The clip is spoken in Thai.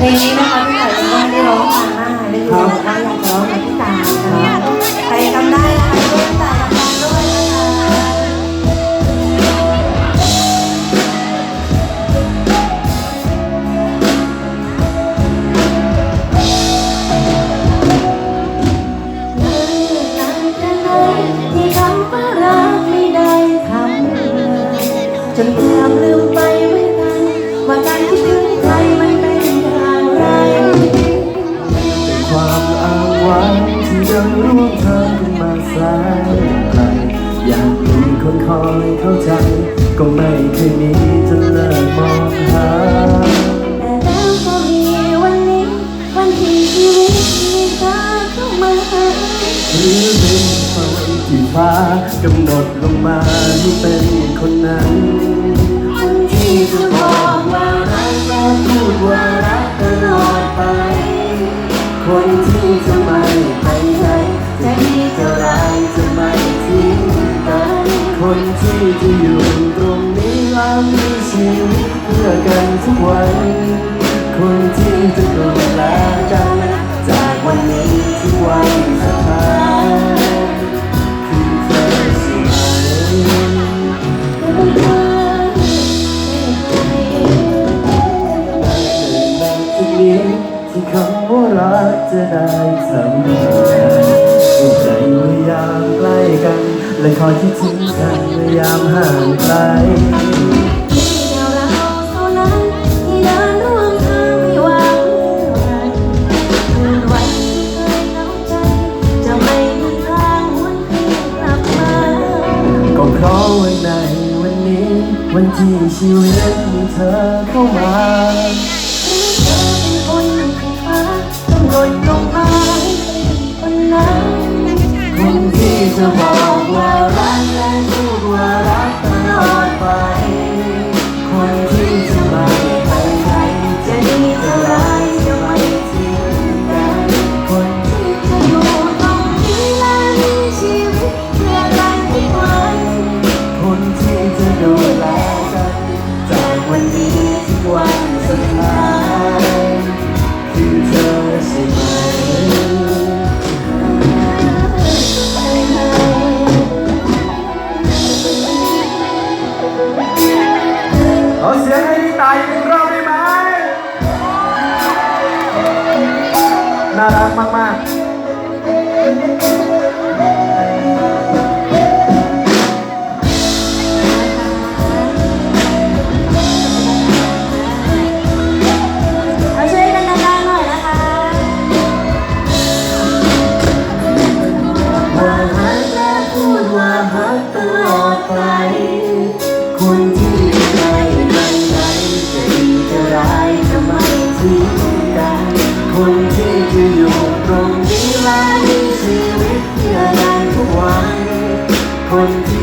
เพลงนี้นะคะพี่ไก่ก็ไม่ได้ร้องนานมากได้ยินบอกว่าอยากร้องกับพี่ตานะคะใครจำได้นะคะช่วยพี่ตาฟังด้วยนะคะที่คำว่ารักไม่ได้คำจนเกือบลืม คนคอยเข้าใจ ก็ไม่เคยมีจนเลิกมองหาแต่แล้วก็มีวันนี้ วันที่ชีวิตมีเธอเข้ามาหาหรือเป็นไฟที่ฟ้ากำหนดลงมาให้เป็นคนนั้น กันทุกวันคนที่จะดูแลกันจากวันนี้ถึงวันสุดท้ายคือเธอใช่ไหมคือเธอทุกนี้ที่คำว่ารักจะได้ทำให้ใจเมื่อยามใกล้กัน และคอยคิดถึงกันเมื่อยามห่างไกล วันที่ชีวิตมีเธอเข้ามาเธอเป็นคนที่ฟ้ากำหนดลงมาให้นคนนั้นคนที่จะบอกว่า น่ารักมากเที่ว่ามีชีวิตเพื่อได้ทุกวันคนที่